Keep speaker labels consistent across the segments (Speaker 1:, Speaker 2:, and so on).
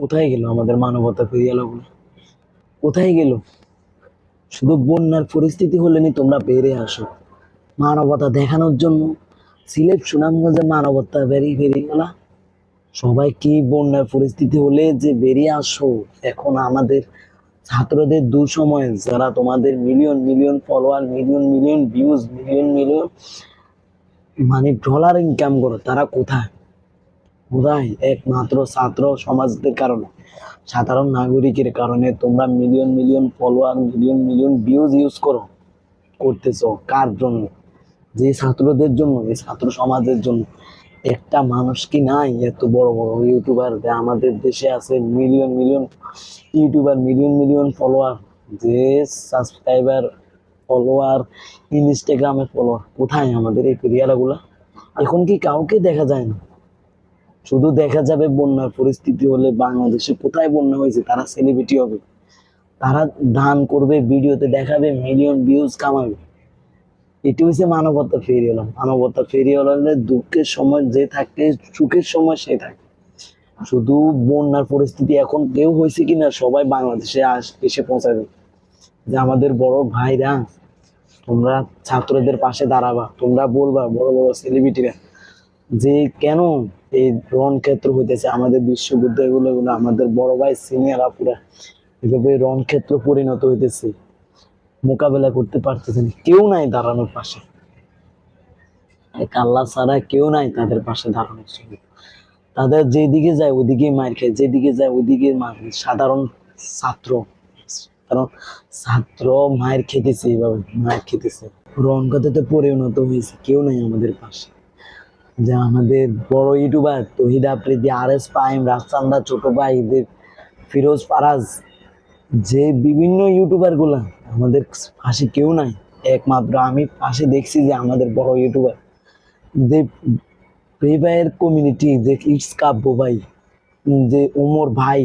Speaker 1: কোথায় গেল আমাদের মানবতা ফেরিয়ালাগুলো কোথায় গেল? শুধু বন্যার পরিস্থিতি হলে নি তোমরা বেড়ে আসো। মানবতা দেখানোর জন্য সিলেট সুনামগঞ্জের মানবতা বেরিয়ে বেরিয়ে গেলা। সবাই কি বন্যার পরিস্থিতি হলে যে বেরিয়ে আসো? এখন আমাদের ছাত্রদের দুঃসময়, যারা তোমাদের million million follower million million views million million মানে ডলার ইনকাম করো, তারা কোথায়? কোথায় একমাত্র ছাত্র সমাজদের কারণে। সাধারণ নাগরিকের কারণে তোমরা million million follower million million views use করো, করতেছো কার জন্য? যে ছাত্রদের জন্য, এই ছাত্র সমাজের জন্য। একটা মানুষ কি নাই? এত বড় বড় ইউটিউবার আমাদের দেশে আছে million million YouTuber million million follower যে সাবস্ক্রাইবার ফলোয়ার ইনস্টাগ্রামে ফলোয়ার কোথায় আমাদের এই পেরিয়ালাগুলা এখন কি কাউকে দেখা যায় না? শুধু দেখা যাবে বন্যার পরিস্থিতি হলে বাংলাদেশে কোথায় বন্যা হয়েছে, তারা সেলিব্রিটি হবে। তারা দান করবে, ভিডিওতে দেখাবে মিলিয়ন ভিউজ কামাবে। এটি হচ্ছে মানবতা ফেরিয়ে হলাম মানবতা ফেরিয়ে হলে দুঃখের সময় যে থাকে, সুখের সময় সে থাকে। শুধু বন্যার পরিস্থিতি এখন কেউ হয়েছে কিনা, সবাই বাংলাদেশে আস, এসে পৌঁছাবে। যে আমাদের বড় ভাইরা, তোমরা ছাত্রদের পাশে দাঁড়াবা, তোমরা বলবা, বড় বড় সেলিব্রিটিরা যে কেন এই রণ ক্ষেত্র হইতেছে? আমাদের বিশ্ববিদ্যালয়গুলো গুলো আমাদের বড় ভাই সিনিয়র আপুরা এভাবে রণ ক্ষেত্র পরিণত হইতেছে। মোকাবেলা করতে পারতেছে না কেউ নাই দাঁড়ানোর পাশে। এক আল্লাহ ছাড়া কেউ নাই তাদের পাশে দাঁড়ানোর জন্য। তাদের যেদিকে যায় ওদিকে মার খায়, যেদিকে যায় ওদিকে সাধারণ ছাত্র কারণ ছাত্র মায়ের খেতেছে এইভাবে মায়ের খেতেছে। রণকথাতে পরিণত হয়েছে, কেউ নাই আমাদের পাশে। যে আমাদের বড় ইউটিউবার তহিদ আফ্রিদি আর এস পাইম রাফসান্দা ছোট ভাই ফিরোজ ফারাজ, যে বিভিন্ন ইউটিউবারগুলা আমাদের পাশে কেউ নাই। একমাত্র আমি পাশে দেখছি যে আমাদের বড় ইউটিউবার। যে ফ্রি ফায়ার কমিউনিটি যে ইটস কাব্য ভাই, যে ওমর ভাই,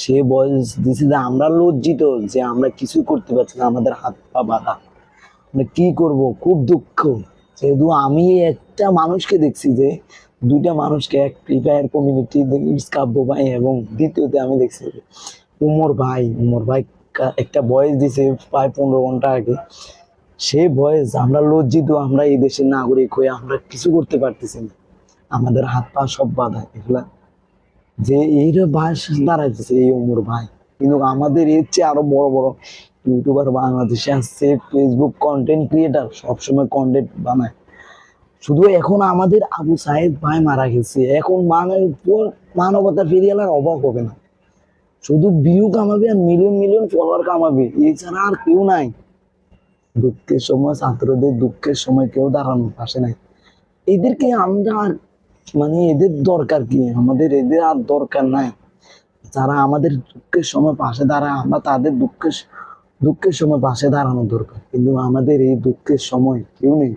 Speaker 1: সে বয়স দিছে যে আমরা লজ্জিত যে আমরা কিছু করতে পারছি না, আমাদের হাত পা বাঁধা। আমরা কি করব? খুব দুঃখ। যেহেতু আমি একটা মানুষকে দেখছি যে দুইটা মানুষকে এক ফ্রি ফায়ার কমিউনিটি কাব্য ভাই এবং দ্বিতীয়তে আমি দেখছি যে উমর ভাই উমর ভাই একটা বয়স দিছে প্রায় পনেরো ঘণ্টা আগে। সে বয়স আমরা লজ্জিত, আমরা এই দেশের নাগরিক হয়ে আমরা কিছু করতে পারতেছি না। আমাদের হাত পা সব বাধা, এগুলা। যে এইটা ভাই দাঁড়াইতেছে এই উমর ভাই। কিন্তু আমাদের এর চেয়ে আরও বড় বড় ইউটিউবার বাংলাদেশে আসছে ফেসবুক কন্টেন্ট ক্রিয়েটার সবসময় কন্টেন্ট বানায়। শুধু এখন আমাদের আবু সাহেদ ভাই মারা গেছে, এখন মানে মানবতা ফেরিয়ালার অভাব হবে না। শুধু ভিউ কামাবে আর মিলিয়ন মিলিয়ন ফলোয়ার কামাবে, এছাড়া আর কেউ নাই। দুঃখের সময় ছাত্রদের দুঃখের সময় কেউ দাঁড়ানোর পাশে নাই। এদেরকে আমরা আর মানে এদের দরকার কি? আমাদের এদের আর দরকার নাই। যারা আমাদের দুঃখের সময় পাশে দাঁড়ায়, আমরা তাদের দুঃখের দুঃখের সময় পাশে দাঁড়ানো দরকার। কিন্তু আমাদের এই দুঃখের সময় কেউ নেই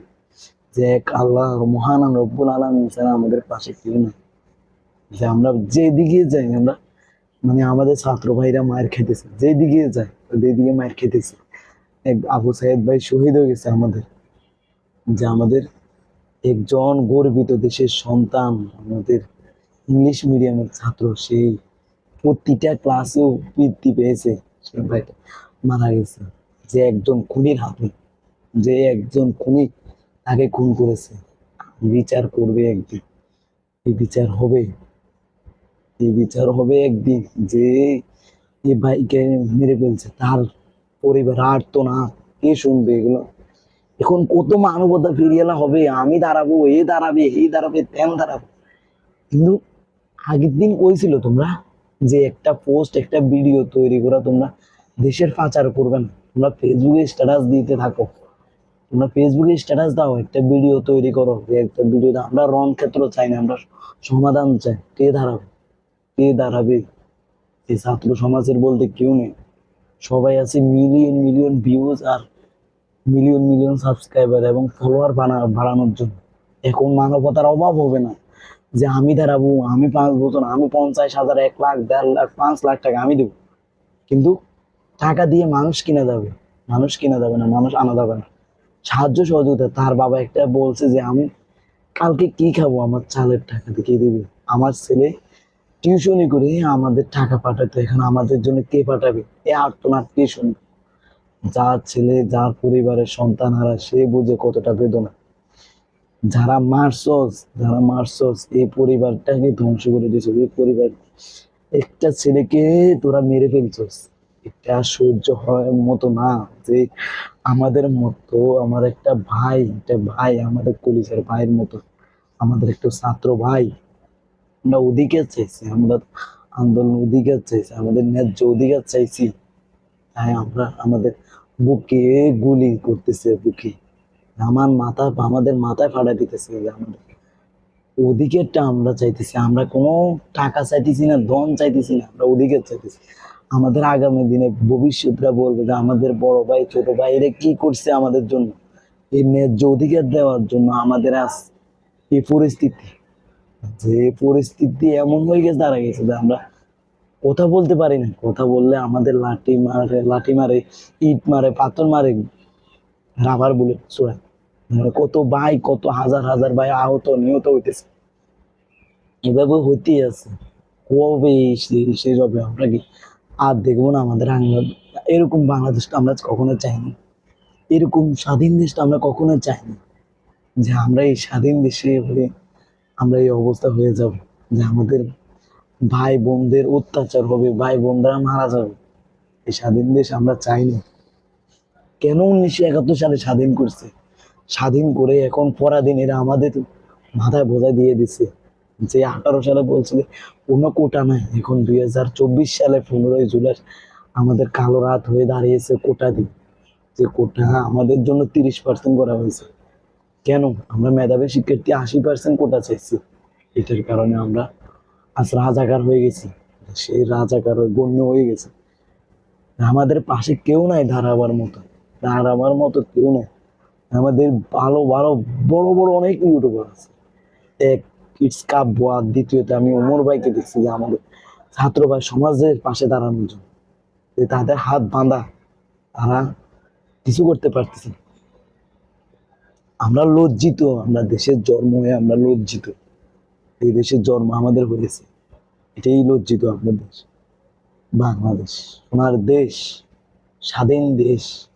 Speaker 1: যে এক আল্লাহ মহান রব্বুল আলম ছাড়া আমাদের পাশে কেউ নেই। যে আমরা যেদিকে যাই, আমরা মানে আমাদের ছাত্র ভাইরা মায়ের খেতেছে, যেদিকে যায় যেদিকে মায়ের খেতেছে। এক আবু সাহেদ ভাই শহীদ হয়ে গেছে আমাদের। যে আমাদের একজন গর্বিত দেশের সন্তান, আমাদের ইংলিশ মিডিয়ামের ছাত্র, সেই প্রতিটা ক্লাসেও বৃদ্ধি পেয়েছে। ভাইটা মারা গেছে। যে একজন খুনির হাতে, যে একজন খুনি তাকে খুন করেছে। বিচার করবে একদিন। এই বিচার হবে। এই বিচার হবে একদিন যে এই ভাইকে মেরে ফেলছে। তার পরিবার আর তো না, কে শুনবে এগুলো? এখন কত মানবতা ফিরিয়ালা হবে? আমি দাঁড়াবো, এ দাঁড়াবে এই দাঁড়াবে, তেন দাঁড়াবে। কিন্তু আগের দিন কইছিল তোমরা যে একটা পোস্ট একটা ভিডিও তৈরি করা তোমরা দেশের পাচার করবে না। তোমরা ফেসবুকে স্ট্যাটাস দিতে থাকো। তোমরা ফেসবুকে স্ট্যাটাস দাও, একটা ভিডিও তৈরি করো। একটা ভিডিও দাও আমরা রং ক্ষেত্র চাই না, আমরা সমাধান চাই। কে দাঁড়াবে? কে দাঁড়াবে? এই ছাত্র সমাজের বলতে কেউ নেই। সবাই আছে মিলিয়ন মিলিয়ন ভিউজ আর মিলিয়ন মিলিয়ন সাবস্ক্রাইবার এবং ফলোয়ার বানা, বাড়ানোর জন্য। এখন মানবতার অভাব হবে না। যে আমি দাঁড়াবো, আমি পাঁচ বছর, আমি পঞ্চাশ হাজার, এক লাখ, দেড় লাখ, পাঁচ লাখ টাকা আমি দেবো। কিন্তু টাকা দিয়ে মানুষ কিনা যাবে মানুষ কিনা যাবে না, মানুষ আনা যাবে না। সাহায্য সহযোগিতা, তার বাবা একটা বলছে যে, আমি কালকে কি খাব? আমার চালের টাকা দিয়ে দিবি? আমার ছেলে টিউশনি করে আমাদের টাকা পাঠাতো, এখন আমাদের জন্য কে পাঠাবে? এ আর্তনাদ কে শুনবে? যার ছেলে, যার পরিবারের সন্তান হারা সে বুঝে কতটা বেদনা। যারা মারছস যারা মারছস এই পরিবারটাকে ধ্বংস করে দিয়েছ। এই পরিবার, একটা ছেলেকে তোরা মেরে ফেলছস। এটা সহ্য হয় মতো না যে আমাদের মতো, আমার একটা ভাই একটা ভাই আমাদের পুলিশের ভাইয়ের মতো, আমাদের একটা ছাত্র ভাই। আমরা অধিকার চাইছি আমরা আন্দোলন অধিকার চাইছি, আমাদের ন্যায্য অধিকার চাইছি। তাই আমরা আমাদের বুকে গুলি করতেছে বুকে। আমার মাথা, আমাদের মাথায় ফাটা দিতেছে আমাদের। অধিকারটা আমরা চাইতেছি, আমরা কোনো টাকা চাইতেছি না, ধন চাইতেছি না, আমরা অধিকার চাইতেছি। আমাদের আগামী দিনে ভবিষ্যৎরা বলবে যে আমাদের বড় ভাই, ছোট ভাই, এরা কি করছে আমাদের জন্য? এই ন্যায্য অধিকার দেওয়ার জন্য আমাদের আজ এই পরিস্থিতি। যে পরিস্থিতি এমন হয়ে গেছে, দাঁড়া গেছে যে আমরা কথা বলতে পারি না। কথা বললে আমাদের লাঠি মারে লাঠি মারে, ইট মারে, পাথর মারে, রাবার বুলেট ছোড়ায় মানে কত ভাই, কত হাজার হাজার ভাই আহত, নিহত হইতেছে। এভাবে হইতেই আছে। কবে শেষ হবে আমরা কি আর দেখব না আমাদের বাংলা- এরকম বাংলাদেশটা আমরা কখনো চাইনি। এরকম স্বাধীন দেশটা আমরা কখনো চাইনি। যে আমরা এই স্বাধীন দেশে হয়ে আমরা এই অবস্থা হয়ে যাব, যে আমাদের ভাই বোনদের অত্যাচার হবে, ভাই বোনরা মারা যাবে। এই স্বাধীন দেশ আমরা চাইনি। কেন উনিশশো একাত্তর সালে স্বাধীন করছে? স্বাধীন করে এখন পরাধীন এরা আমাদের মাথায় বোঝা দিয়ে দিছে। যে আঠারো সালে বলছিল, কোনো কোটা নাই। এখন দুই হাজার চব্বিশ সালে পনেরোই জুলাই আমাদের কালো রাত হয়ে দাঁড়িয়েছে কোটা দিয়ে যে কোটা আমাদের জন্য তিরিশ পার্সেন্ট করা হয়েছে। কেন? আমরা মেধাবী শিক্ষার্থী আশি পার্সেন্ট কোটা চাইছি। এটার কারণে আমরা আজ রাজাকার হয়ে গেছি। সেই রাজাকার গণ্য হয়ে গেছে। আমাদের পাশে কেউ নাই দাঁড়াবার মতো। দাঁড়াবার মতো কেউ নাই। আমাদের ভালো ভালো বড় বড় অনেক ইউটিউবার আছে। এক কাব্য আর দ্বিতীয়তে আমি ওমর ভাইকে দেখছি যে আমাদের ছাত্র ভাই সমাজের পাশে দাঁড়ানোর জন্য। যে তাদের হাত বাঁধা, তারা কিছু করতে পারতেছে। আমরা লজ্জিত, আমরা দেশের জন্ম হয়ে আমরা লজ্জিত। এই দেশের জন্ম আমাদের হয়েছে। এটাই লজ্জিত আপনার দেশ বাংলাদেশ, ওনার দেশ, স্বাধীন দেশ।